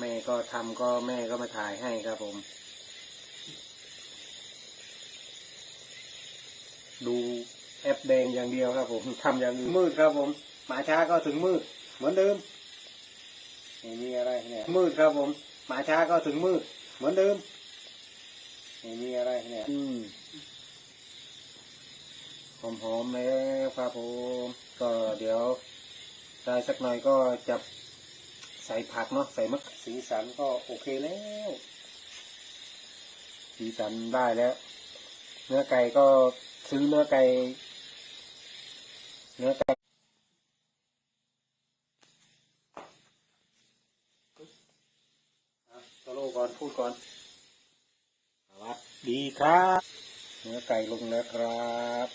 แม่ก็ทำก็แม่ก็มาถ่ายให้ครับผม ดูแอปแดงอย่างเดียวครับ ผมทำอย่างอื่นมืดครับผมมาช้าก็ถึงมืด เหมือนเดิมไม่มีอะไรเนี่ย มืดครับผมมาช้าก็ถึงมืด เหมือนเดิมไม่มีอะไรเนี่ย อืมหอมหอมๆแล้วครับผมก็เดี๋ยวได้สักหน่อยก็จะใส่ผักเนาะใส่มะสีสันก็โอเคแล้ว สีสันได้แล้ว เนื้อไก่ก็ซื้อเนื้อไก่ เนื้อไก่อะโซโล่ก่อนพูดก่อนสวัสดีครับ เนื้อไก่ลงแล้วครับ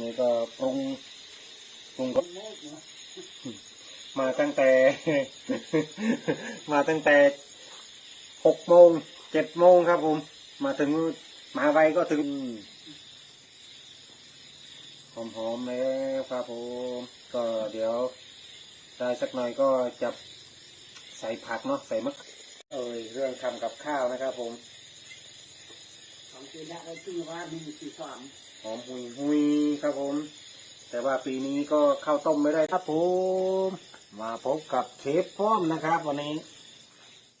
นี่ก็ปรุงปรุงก็ มาตั้งแต่ มาตั้งแต่หกโมงเจ็ดโมงครับผม มาถึงมาไวก็ถึงหอมหอมๆแล้วครับผม ก็เดี๋ยวได้สักหน่อยก็จะใส่ผักเนาะใส่มะเอ้ยเรื่องทำกับข้าวนะครับผมของเจนะได้ชื่อว่ามีสี่สามหอมหุยหุยครับผม แต่ว่าปีนี้ก็ข้าวต้มไม่ได้ครับผม มาพบกับเชฟป้อมนะครับ วันนี้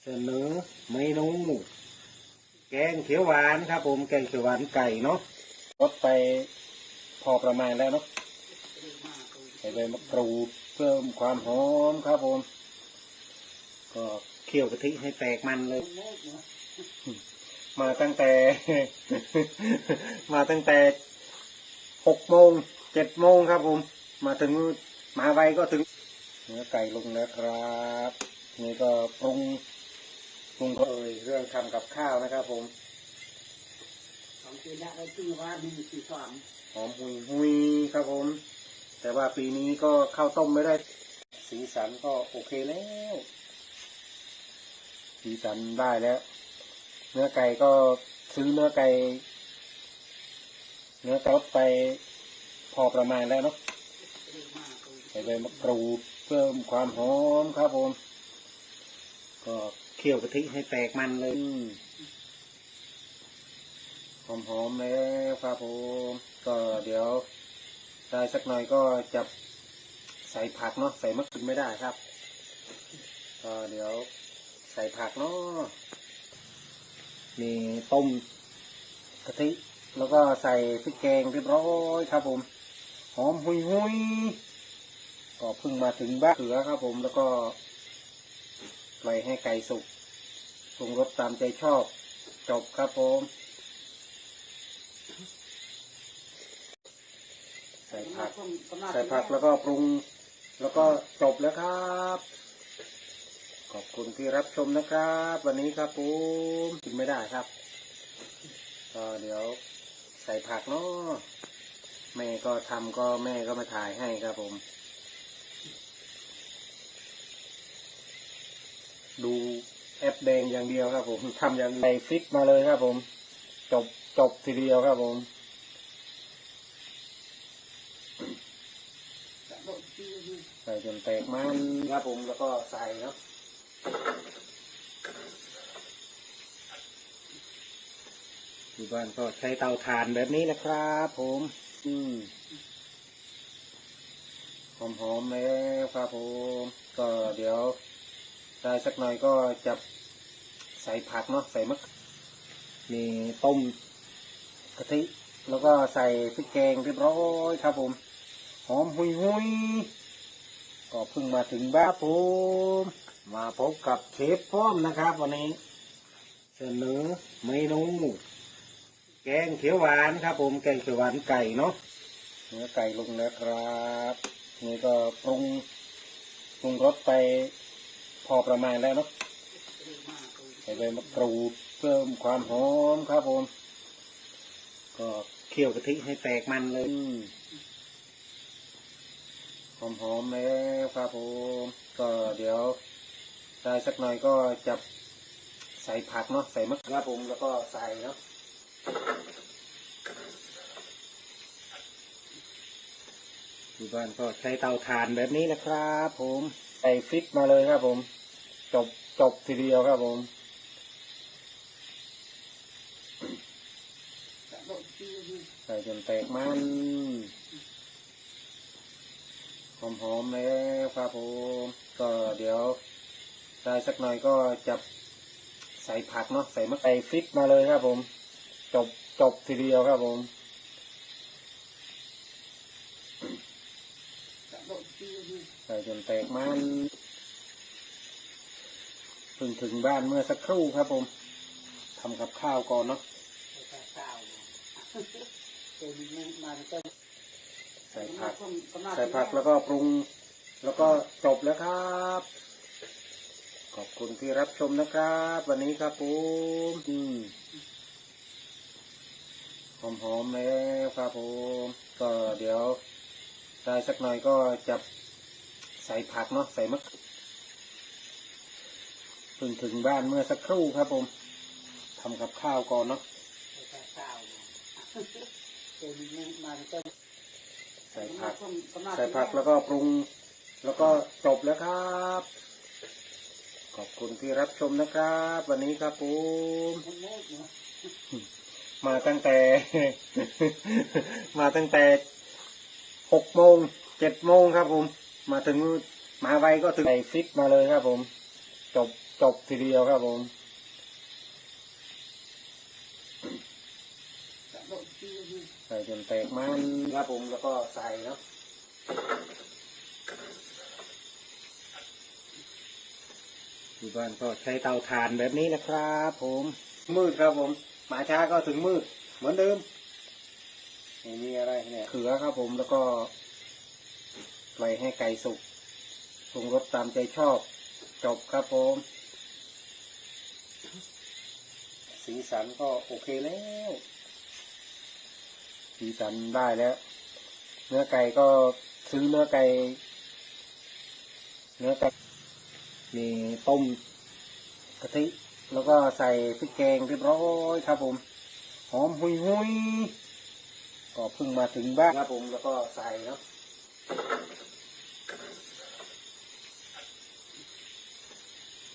เสนอเมนูแกงเขียวหวานครับ ผมแกงเขียวหวานไก่เนาะรสไปพอประมาณแล้วเนาะใส่ใบมะกรูดเพิ่มความหอมครับผม ก็เคี่ยวกะทิให้แตกมันเลย มาตั้งแต่ มาตั้งแต่หกโมงเจ็ดโมงครับผม มาถึงมาไวก็ถึง เนื้อไก่ลงแล้วครับ นี่ก็ปรุงปรุงก็เอ่ยเรื่องทำกับข้าวนะครับผมของเจนะได้ชื่อว่ามีสี่สามหอมหุยหุยครับผม แต่ว่าปีนี้ก็ข้าวต้มไม่ได้ สีสันก็โอเคแล้ว สีสันได้แล้ว เนื้อไก่ก็ซื้อเนื้อไก่ เนื้อไก่ลดไปพอประมาณแล้วเนาะใส่ใบมะกรูดเพิ่มความหอมครับผม ก็เคี่ยวกะทิให้แตกมันเลยหอมหอมแล้วครับผม ก็เดี๋ยวได้สักหน่อยก็จะใส่ผักเนาะใส่มะกรูดไม่ได้ครับ ก็เดี๋ยวใส่ผักเนาะมีต้มกะทิแล้วก็ใส่พริกแกงเรียบร้อยครับผม หอมหุยหุย ก็เพิ่งมาถึงบ้านเขือครับผมแล้วก็ปล่อยให้ไก่สุกปรุงรสตามใจชอบจบครับผมใส่ผักใส่ผักแล้วก็ปรุง แล้วก็จบแล้วครับขอบคุณที่รับชมนะครับ วันนี้ครับผมกินไม่ได้ครับ ก็เดี๋ยวใส่ผักเนาะแม่ก็ทำก็แม่ก็มาถ่ายให้ครับผม ดูแอปแดงอย่างเดียวครับ ผมทำอย่างไรฟิกมาเลยครับ ผม จบจบทีเดียวครับผมใส่จนแตกมันครับผมแล้วก็ใส่เนาะที่บ้านก็ใช้เตาถ่านแบบนี้นะครับ ผม อืมหอมหอมๆแล้วครับผม ก็เดี๋ยว ได้สักหน่อยก็จะใส่ผักเนาะใส่มะมีต้มกะทิ แล้วก็ใส่พริกแกงเรียบร้อยครับผม หอมหุยหุยก็เพิ่งมาถึงบ้านผมมาพบกับเชฟป้อมนะครับ วันนี้ เสนอเมนูแกงเขียวหวานครับ ผมแกงเขียวหวานไก่เนาะเนื้อไก่ลงแล้วครับ นี่ก็ปรุงปรุงรสไป พอประมาณแล้วเนาะใส่ใบมะกรูดเพิ่มความหอมครับผม ก็เคี่ยวกะทิให้แตกมันเลยหอมหอมๆแล้วครับผม ก็เดี๋ยวได้สักหน่อยก็จะใส่ผักเนาะใส่มะครับผมแล้วก็ใส่เนาะที่บ้านก็ใช้เตาถ่านแบบนี้นะครับผม ใส่ฟิกมาเลยครับผม จบจบทีเดียวครับผมใส่จนแตกมันหอมหอมๆแล้วครับผมก็เดี๋ยวได้สักหน่อยก็จะใส่ผักเนาะใส่มะไก่ฟิกมาเลยครับผม จบจบทีเดียวครับผมกระโดดชื่อนี่ใส่จนแตกมันเพิ่งถึงบ้านเมื่อสักครู่ครับผมทำกับข้าวก่อนเนาะไอ้ข้าวเจ้าตัวนี้มันมาก็ใส่ผักกำลังใส่ผักแล้วก็ปรุง แล้วก็จบแล้วครับ ขอบคุณที่รับชมนะครับ วันนี้ครับผมอืมหอมหอมๆแล้วครับผมก็เดี๋ยวได้สักหน่อยก็จะใส่ผักเนาะใส่มะเพิ่งถึงบ้านเมื่อสักครู่ครับผมทำกับข้าวก่อนเนาะไอ้ข้าวเจ้าตัวนี้มันมาก็ใส่ผักกำลังใส่ผักแล้วก็ปรุง แล้วก็จบแล้วครับ ขอบคุณที่รับชมนะครับ วันนี้ครับผมมันโมดเนาะมาตั้งแต่ มาตั้งแต่หกโมงเจ็ดโมงครับผม มาถึงมาไวก็ถึงใส่ฟิตมาเลยครับผม จบจบทีเดียวครับผมใส่จนแตกมันครับผมแล้วก็ใส่เนาะที่บ้านก็ใช้เตาถ่านแบบนี้นะครับ ผม มืดครับผมมาช้าก็ถึงมืดเหมือนเดิมม่มีอะไรเนี่ยเขือครับผมแล้วก็ ปล่อยให้ไก่สุกปรุงรสตามใจชอบ จบครับผม สีสันก็โอเคแล้ว สีสันได้แล้ว เนื้อไก่ก็ซื้อเนื้อไก่ เนื้อไก่ มีต้มกะทิ แล้วก็ใส่พริกแกงเรียบร้อยครับผม หอมหุยหุยก็เพิ่งมาถึงบ้านครับผมแล้วก็ใส่เนาะ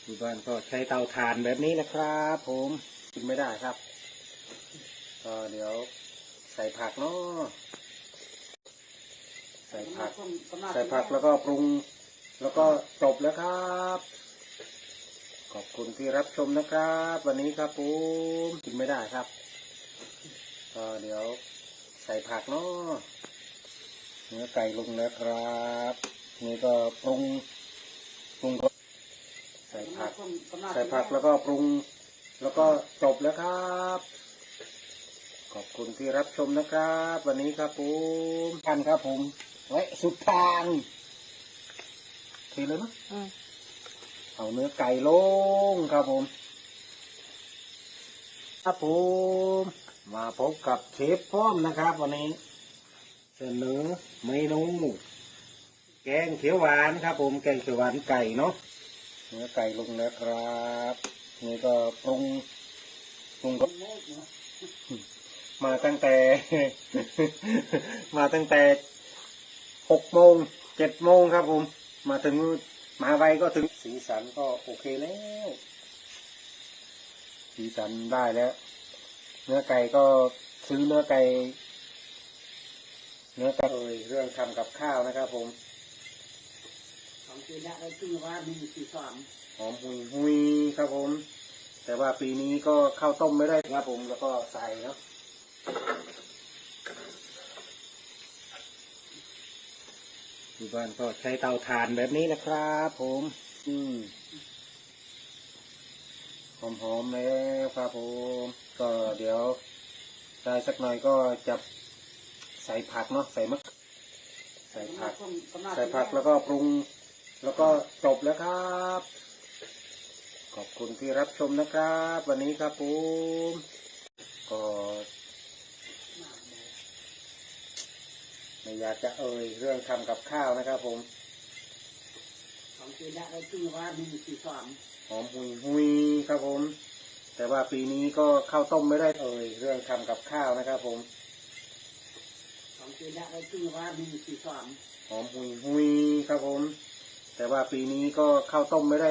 ที่บ้านก็ใช้เตาถ่านแบบนี้นะครับ ผมกินไม่ได้ครับก็เดี๋ยวใส่ผักเนาะใส่ผัก ใส่ผักแล้วก็ปรุง แล้วก็จบแล้วครับ ขอบคุณที่รับชมนะครับ วันนี้ครับผมกินไม่ได้ครับก็เดี๋ยวใส่ผักเนาะเนื้อไก่ลงแล้วครับ นี่ก็ปรุงปรุงร สใส่ผักใส่ผักแล้วก็ปรุง แล้วก็จบแล้วครับ ขอบคุณที่รับชมนะครับ วันนี้ครับผมกันครับผมไว้สุดทางทีเลยมั้ยอืมเอาเนื้อไก่ลงครับผม ครับผม มาพบกับเชฟพร้อมนะครับ วันนี้เสนอเมนูแกงเขียวหวานครับผมแกงเขียวหวานไก่เนาะ เนื้อไก่ลงแล้วครับนี่ก็ปรุงปรุงก็มาตั้งแต่ มาตั้งแต่หกโมงเจ็ดโมงครับผม มาถึงมาไวก็ถึงสีสันก็โอเคแล้ว สีสันได้แล้ว เนื้อไก่ก็ซื้อเนื้อไก่เนื้อไก่เอ่ยเรื่องทำกับข้าวนะครับผม ของเจ้าได้ชื่อว่ามีสี่สามหอมหุยหุยครับผม แต่ว่าปีนี้ก็ข้าวต้มไม่ได้ครับผมแล้วก็ใส่เนาะที่บ้านก็ใช้เตาถ่านแบบนี้นะครับ ผม อืมหอมหอมๆแล้วครับผม ก็เดี๋ยวได้สักหน่อยก็จะใส่ผักเนาะใส่มะใส่ผัก ใส่ผักแล้วก็ปรุง แล้วก็จบแล้วครับ ขอบคุณที่รับชมนะครับ วันนี้ครับผมก็ไม่อยากจะเอ่ยเรื่องทำกับข้าวนะครับผมของเจ้าได้ชื่อว่ามีสี่สามหอมหุยหุยครับผม แต่ว่าปีนี้ก็ข้าวต้มไม่ได้เอ่ยเรื่องทำกับข้าวนะครับผมของเจ้าได้ชื่อว่ามีสี่สามหอมหุยหุยครับผม แต่ว่าปีนี้ก็ข้าวต้มไม่ได้